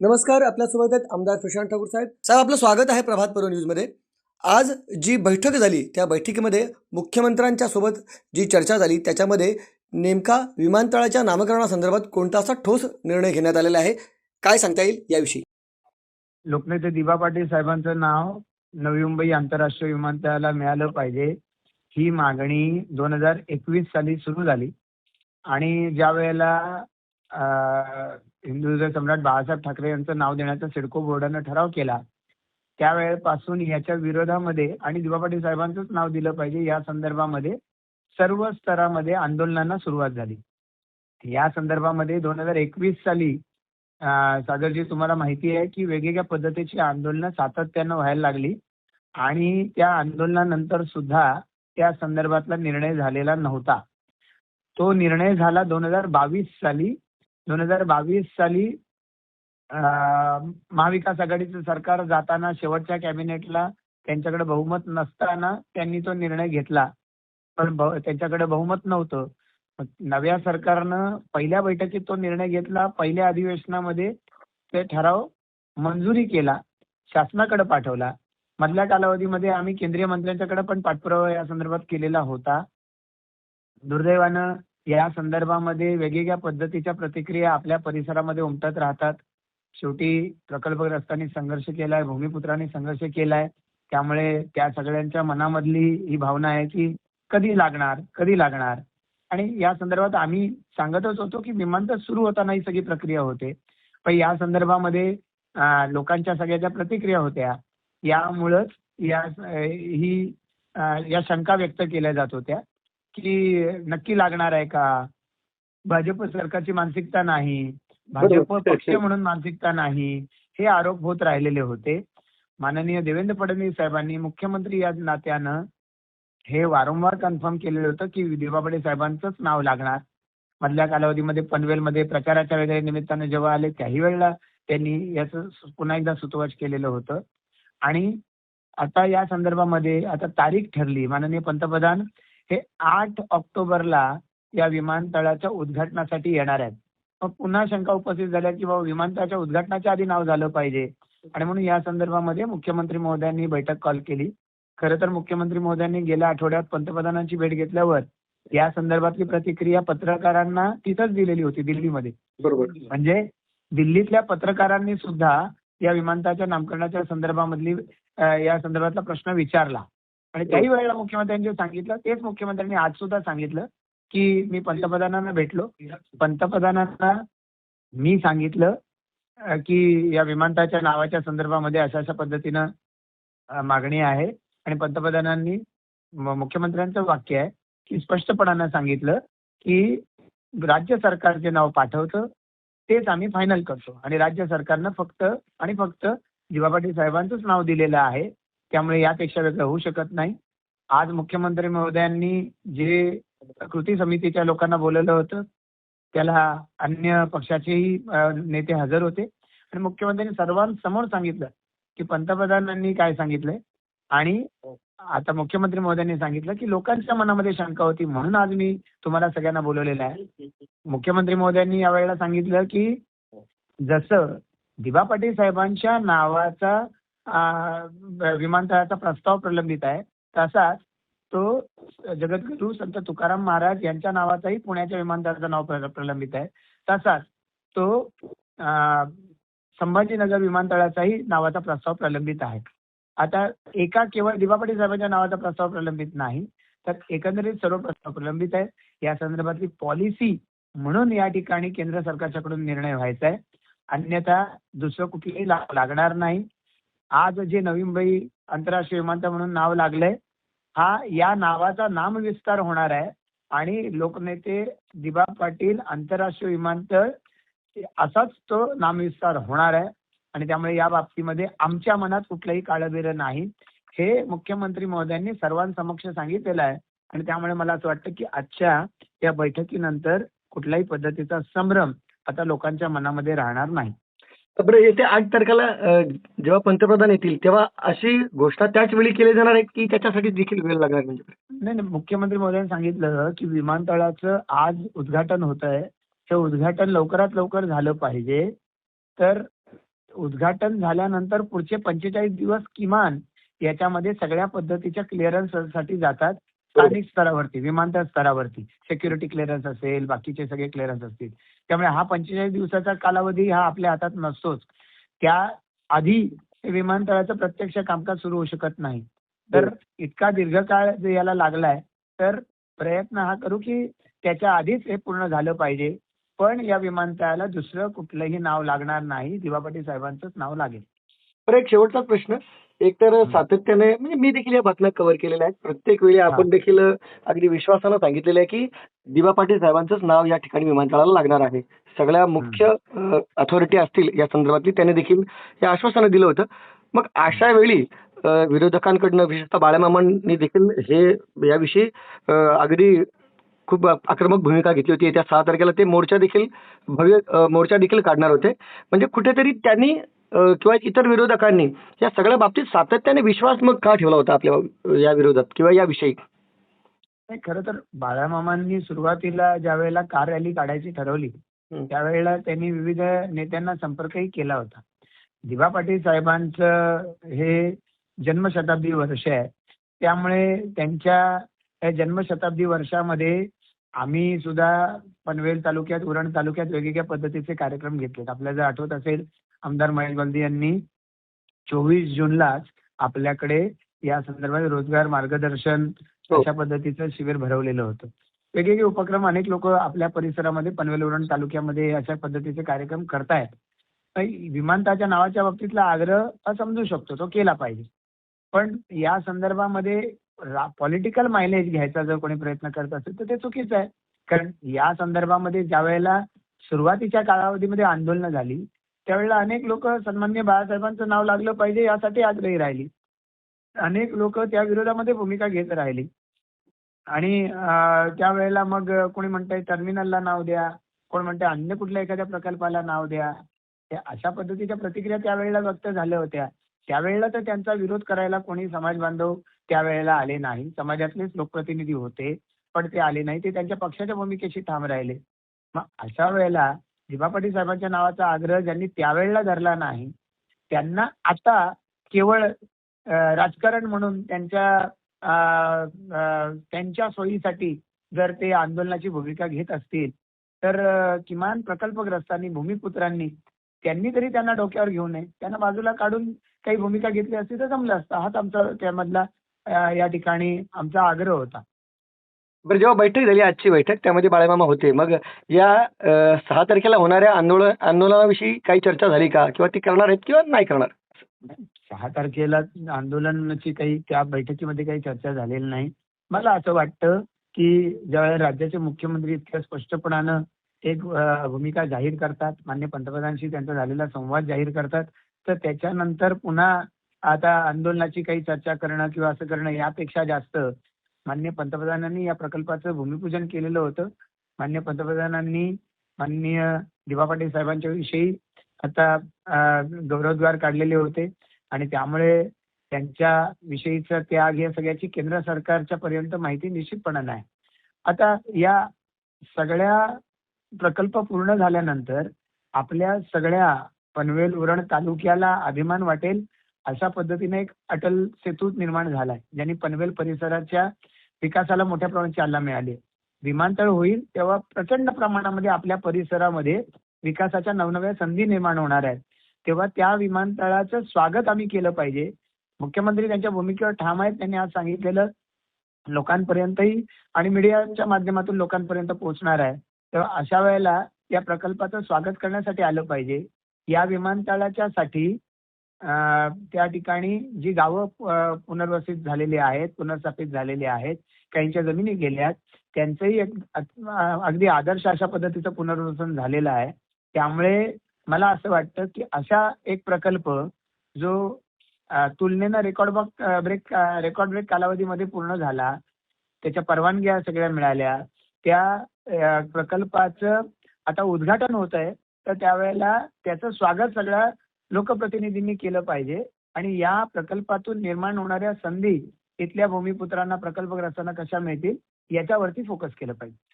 नमस्कार आपल्यासोबत आहेत आमदार प्रशांत ठाकूर साहेब. साहेब आपलं स्वागत आहे प्रभात पर्व न्यूजमध्ये. आज जी बैठक झाली त्या बैठकीमध्ये मुख्यमंत्र्यांच्या सोबत जी चर्चा झाली त्याच्यामध्ये नेमका विमानतळाच्या नामकरणासंदर्भात कोणता असा ठोस निर्णय घेण्यात आलेला आहे? काय सांगता येईल याविषयी? लोकनेते दिबा पाटील साहेबांचं नाव नवी मुंबई आंतरराष्ट्रीय विमानतळाला मिळालं पाहिजे ही मागणी दोन हजार एकवीस साली सुरू झाली. आणि ज्या वेळेला अं, सम्राट बाळासाहेब ठाकरे यांचं नाव देण्याचा सिडको बोर्डानं ठराव केला. त्यावेळेपासून याच्या विरोधामध्ये आणि दिवा पाटील साहेबांचंच नाव दिलं पाहिजे या संदर्भामध्ये सर्व स्तरामध्ये आंदोलनांना सुरुवात झाली. या संदर्भामध्ये दोन हजार एकवीस साली सागरजी तुम्हाला माहिती आहे की वेगवेगळ्या पद्धतीची आंदोलनं सातत्यानं व्हायला लागली आणि त्या आंदोलनानंतर सुद्धा त्या संदर्भातला निर्णय झालेला नव्हता. तो निर्णय झाला दोन हजार बावीस साली दोन हजार बावीस साली महाविकास आघाडीचं सरकार जाताना शेवटच्या कॅबिनेटला त्यांच्याकडे बहुमत नसताना त्यांनी तो निर्णय घेतला. पण त्यांच्याकडे बहुमत नव्हतं. नव्या सरकारनं पहिल्या बैठकीत तो निर्णय घेतला. पहिल्या अधिवेशनामध्ये ते ठराव मंजुरी केला. शासनाकडे पाठवला. मधल्या कालावधीमध्ये आम्ही केंद्रीय मंत्र्यांच्याकडे पण पाठपुरावा या संदर्भात केलेला होता. दुर्दैवानं या संदर्भामध्ये वेगवेगळ्या पद्धतीच्या प्रतिक्रिया आपल्या परिसरामध्ये उमटत राहतात. शेवटी प्रकल्पग्रस्तांनी संघर्ष केलाय भूमिपुत्रांनी संघर्ष केलाय. त्यामुळे त्या सगळ्यांच्या मनामधली ही भावना आहे की कधी लागणार कधी लागणार? आणि या संदर्भात आम्ही सांगतच होतो की विमानतळ सुरू होताना ही सगळी प्रक्रिया होते. पण या संदर्भामध्ये लोकांच्या सगळ्या ज्या प्रतिक्रिया होत्या यामुळंच या ही या शंका व्यक्त केल्या जात होत्या. की नक्की लागणार आहे का? भाजप सरकारची मानसिकता नाही. भाजप. पक्ष म्हणून मानसिकता नाही. हे आरोप होत राहिलेले होते. माननीय देवेंद्र फडणवीस साहेबांनी मुख्यमंत्री या नात्यानं हे वारंवार कन्फर्म केलेलं होतं की पाटील साहेबांचंच नाव लागणार. मधल्या कालावधीमध्ये पनवेलमध्ये प्रचाराच्या वगैरे निमित्तानं जेव्हा आले त्याही वेळेला त्यांनी याचं पुन्हा एकदा सुतोवाच केलेलं होतं. आणि आता या संदर्भामध्ये आता तारीख ठरली. माननीय पंतप्रधान हे आठ ऑक्टोबरला या विमानतळाच्या उद्घाटनासाठी येणार आहेत. मग पुन्हा शंका उपस्थित झाल्या की बाबा विमानतळाच्या उद्घाटनाच्या आधी नाव झालं पाहिजे. आणि म्हणून या संदर्भामध्ये मुख्यमंत्री महोदयांनी बैठक कॉल केली. खरं तर मुख्यमंत्री महोदयांनी गेल्या आठवड्यात पंतप्रधानांची भेट घेतल्यावर या संदर्भातली प्रतिक्रिया पत्रकारांना तिथंच दिलेली होती दिल्लीमध्ये. बरोबर. म्हणजे दिल्लीतल्या पत्रकारांनी सुद्धा या विमानतळाच्या नामकरणाच्या संदर्भामधली या संदर्भातला प्रश्न विचारला. आणि त्याही वेळेला मुख्यमंत्र्यांनी सांगितलं तेच मुख्यमंत्र्यांनी आज सुद्धा सांगितलं की मी पंतप्रधानांना भेटलो. पंतप्रधानांना मी सांगितलं की या विमानतळाच्या नावाच्या संदर्भामध्ये अशा अशा पद्धतीनं मागणी आहे. आणि पंतप्रधानांनी मुख्यमंत्र्यांचं वाक्य आहे की स्पष्टपणानं सांगितलं की राज्य सरकार जे नाव पाठवतं तेच आम्ही फायनल करतो. आणि राज्य सरकारनं फक्त आणि फक्त जीवा पाटील साहेबांचंच नाव दिलेलं आहे. त्यामुळे यापेक्षा वेगळं होऊ शकत नाही. आज मुख्यमंत्री महोदयांनी जे कृती समितीच्या लोकांना बोलवलं होतं त्याला अन्य पक्षाचेही नेते हजर होते. आणि मुख्यमंत्र्यांनी सर्वांसमोर सांगितलं की पंतप्रधानांनी काय सांगितलंय आणि आता मुख्यमंत्री महोदयांनी सांगितलं की लोकांच्या मनामध्ये शंका होती म्हणून आज मी तुम्हाला सगळ्यांना बोलवलेलं आहे. मुख्यमंत्री महोदयांनी यावेळेला सांगितलं की जसं दिबा पाटील साहेबांच्या नावाचा विमानतळाचा प्रस्ताव प्रलंबित आहे. तसाच तो जगद्गुरू संत तुकाराम महाराज यांच्या नावाचाही पुण्याच्या विमानतळाचं नाव प्रलंबित आहे. तसाच तो संभाजीनगर विमानतळाचाही नावाचा प्रस्ताव प्रलंबित आहे. आता एका केवळ दिवापटी साहेबांच्या नावाचा प्रस्ताव प्रलंबित नाही तर एकंदरीत सर्व प्रस्ताव प्रलंबित आहे या संदर्भातली पॉलिसी म्हणून या ठिकाणी केंद्र सरकारच्याकडून निर्णय व्हायचा आहे. अन्यथा दुसरं कुठलंही लागणार नाही. आज जे नवी मुंबई आंतरराष्ट्रीय विमानतळ म्हणून नाव लागलंय हा या नावाचा नामविस्तार होणार आहे. आणि लोकनेते दिबा पाटील आंतरराष्ट्रीय विमानतळ असाच तो नामविस्तार होणार आहे. आणि त्यामुळे या बाबतीमध्ये आमच्या मनात कुठलंही काळबेरं नाही. हे मुख्यमंत्री महोदयांनी सर्वांसमक्ष सांगितलेलं आहे. आणि त्यामुळे मला असं वाटतं की आजच्या या बैठकीनंतर कुठल्याही पद्धतीचा संभ्रम आता लोकांच्या मनामध्ये राहणार नाही. बरं येत्या आठ तारखेला अ, जेव्हा पंतप्रधान येतील तेव्हा अशी घोषणा त्याच वेळी केली जाणार आहे की त्याच्यासाठी देखील वेळ लागणार म्हणजे? नाही नाही मुख्यमंत्री महोदयांनी सांगितलं की विमानतळाचं आज उद्घाटन होत आहे. हे उद्घाटन लवकरात लवकर झालं पाहिजे. तर उद्घाटन झाल्यानंतर पुढचे पंचेचाळीस दिवस किमान याच्यामध्ये सगळ्या पद्धतीच्या क्लिअरन्ससाठी जातात. स्थानिक स्तरावरती विमानतळ स्तरावरती सिक्युरिटी क्लिअरन्स असेल बाकीचे सगळे क्लिअरन्स असतील. त्यामुळे हा पंचेचाळीस दिवसाचा कालावधी हा आपल्या हातात नसतोच. त्या आधी विमानतळाचं प्रत्यक्ष कामकाज सुरू होऊ शकत नाही. तर इतका दीर्घकाळ जर याला लागलाय तर प्रयत्न हा करू की त्याच्या आधीच हे पूर्ण झालं पाहिजे. पण या विमानतळाला दुसरं कुठलंही नाव लागणार नाही. दिवा पाटील साहेबांचंच नाव लागेल. पण एक शेवटचा प्रश्न. एक तर हं. सातत्याने म्हणजे मी देखील या बातम्या कव्हर केलेल्या आहेत. प्रत्येक वेळी आपण देखील अगदी विश्वासानं सांगितलेलं आहे की दिवा पाटील साहेबांचंच नाव या ठिकाणी विमानतळाला लागणार आहे. सगळ्या मुख्य अथॉरिटी असतील या संदर्भातली त्यांनी देखील हे आश्वासनं दिलं होतं. मग अशा वेळी अ, विरोधकांकडनं विशेषतः बाळामामांनी देखील हे याविषयी अ, अगदी खूप आक्रमक भूमिका घेतली होती. येत्या सहा तारखेला ते मोर्चा देखील भव्य अ, मोर्चा देखील काढणार होते. म्हणजे कुठेतरी त्यांनी किंवा इतर विरोधकांनी या सगळ्या बाबतीत सातत्याने विश्वास मग का ठेवला होता आपल्या या विरोधात किंवा याविषयी? नाही खरं तर बाळामामांनी सुरुवातीला ज्या वेळेला कार रॅली काढायची ठरवली. त्यावेळेला त्यांनी विविध नेत्यांना संपर्कही केला होता. दिवा पाटील साहेबांचं हे जन्मशताब्दी वर्ष आहे. त्यामुळे त्यांच्या या जन्मशताब्दी वर्षामध्ये आम्ही सुद्धा पनवेल तालुक्यात उरण तालुक्यात वेगवेगळ्या पद्धतीचे कार्यक्रम घेतलेत. आपल्याला जर आठवत असेल आमदार महेश बलदी यांनी चोवीस जूनलाच आपल्याकडे या संदर्भात रोजगार मार्गदर्शन हो. अशा पद्धतीचं शिबिर भरवलेलं होतं. वेगवेगळे उपक्रम अनेक लोक आपल्या परिसरामध्ये पनवेल उरण तालुक्यामध्ये अशा पद्धतीचे कार्यक्रम करतायत. विमानतळाच्या नावाच्या बाबतीतला आग्रह समजू शकतो तो केला पाहिजे. पण या संदर्भामध्ये पॉलिटिकल मायलेज घ्यायचा जर कोणी प्रयत्न करत असेल तर ते चुकीचं आहे. कारण या संदर्भामध्ये ज्या वेळेला सुरुवातीच्या कालावधीमध्ये आंदोलनं झाली त्यावेळेला अनेक लोक सन्मान्य बाळासाहेबांचं नाव लागलं पाहिजे यासाठी आग्रही राहिली. अनेक लोक त्या विरोधामध्ये भूमिका घेत राहिली. आणि त्यावेळेला मग कोणी म्हणतंय टर्मिनलला नाव द्या कोण म्हणतंय अन्य कुठल्या एखाद्या प्रकल्पाला नाव द्या अशा पद्धतीच्या प्रतिक्रिया त्यावेळेला व्यक्त झाल्या होत्या. त्यावेळेला तर त्यांचा विरोध करायला कोणी समाज बांधव त्यावेळेला आले नाही. समाजातलेच लोकप्रतिनिधी होते पण ते आले नाही. ते त्यांच्या पक्षाच्या भूमिकेशी ठाम राहिले. मग अशा वेळेला दिवा पाटील साहेबांच्या नावाचा आग्रह ज्यांनी त्यावेळेला धरला नाही त्यांना आता केवळ राजकारण म्हणून त्यांच्या त्यांच्या सोयीसाठी जर ते आंदोलनाची भूमिका घेत असतील तर किमान प्रकल्पग्रस्तांनी भूमिपुत्रांनी त्यांनी तरी त्यांना डोक्यावर घेऊ नये. त्यांना बाजूला काढून काही भूमिका घेतली असती तर जमलं असतं. हाच आमचा त्यामधला या ठिकाणी आमचा आग्रह होता. बरं जेव्हा बैठक झाली आजची बैठक त्यामध्ये बाळेमामा होते. मग या अ, सहा तारखेला होणाऱ्या आंदोलन आंदोलनाविषयी काही चर्चा झाली का? किंवा ती करणार आहेत किंवा नाही करणार? सहा तारखेला आंदोलनाची काही त्या बैठकीमध्ये काही चर्चा झालेली नाही. मला असं वाटतं की ज्यावेळेला राज्याचे मुख्यमंत्री इतक्या स्पष्टपणानं एक अ, भूमिका जाहीर करतात मान्य पंतप्रधानांशी त्यांचा झालेला संवाद जाहीर करतात तर त्याच्यानंतर पुन्हा आता आंदोलनाची काही चर्चा करणं किंवा असं करणं यापेक्षा जास्त मान्य पंतप्रधानांनी या प्रकल्पाचं भूमिपूजन केलेलं होतं. मान्य पंतप्रधानांनी माननीय दिवा पाटील साहेबांच्या विषयी आता गौरवद्वार काढलेले होते. आणि त्यामुळे त्यांच्या विषयीचा त्याग या सगळ्याची केंद्र सरकारच्या पर्यंत माहिती निश्चितपणे नाही. आता या सगळ्या प्रकल्प पूर्ण झाल्यानंतर आपल्या सगळ्या पनवेल उरण तालुक्याला अभिमान वाटेल अशा पद्धतीने एक अटल सेतू निर्माण झालाय. ज्यांनी पनवेल परिसराच्या विकासाला मोठ्या प्रमाणात चालना मिळाली. विमानतळ होईल तेव्हा प्रचंड प्रमाणामध्ये आपल्या परिसरामध्ये विकासाच्या नवनव्या संधी निर्माण होणार आहेत. तेव्हा त्या विमानतळाचं स्वागत आम्ही केलं पाहिजे. मुख्यमंत्री त्यांच्या भूमिकेवर ठाम आहेत. त्यांनी आज सांगितलेलं लोकांपर्यंतही आणि मीडियाच्या माध्यमातून लोकांपर्यंत पोहोचणार आहे. तेव्हा अशा वेळेला या प्रकल्पाचं स्वागत करण्यासाठी आलं पाहिजे. या विमानतळाच्या साठी त्या ठिकाणी जी गावं पुनर्वसित झालेली आहेत पुनर्स्थापित झालेली आहेत काहींच्या जमिनी गेल्यात त्यांचंही एक अगदी आदर्श अशा पद्धतीचं पुनर्वसन झालेलं आहे. त्यामुळे मला असं वाटतं की अशा एक प्रकल्प जो तुलनेनं रेकॉर्ड ब्रेक रेकॉर्ड ब्रेक कालावधीमध्ये पूर्ण झाला त्याच्या परवानग्या सगळ्या मिळाल्या त्या प्रकल्पाचं आता उद्घाटन होत आहे तर त्यावेळेला त्याचं स्वागत सगळ्या लोकप्रतिनिधींनी केलं पाहिजे. आणि या प्रकल्पातून निर्माण होणाऱ्या संधी इथल्या भूमिपुत्रांना प्रकल्पग्रस्तांना कशा मिळतील याच्यावरती फोकस केलं पाहिजे.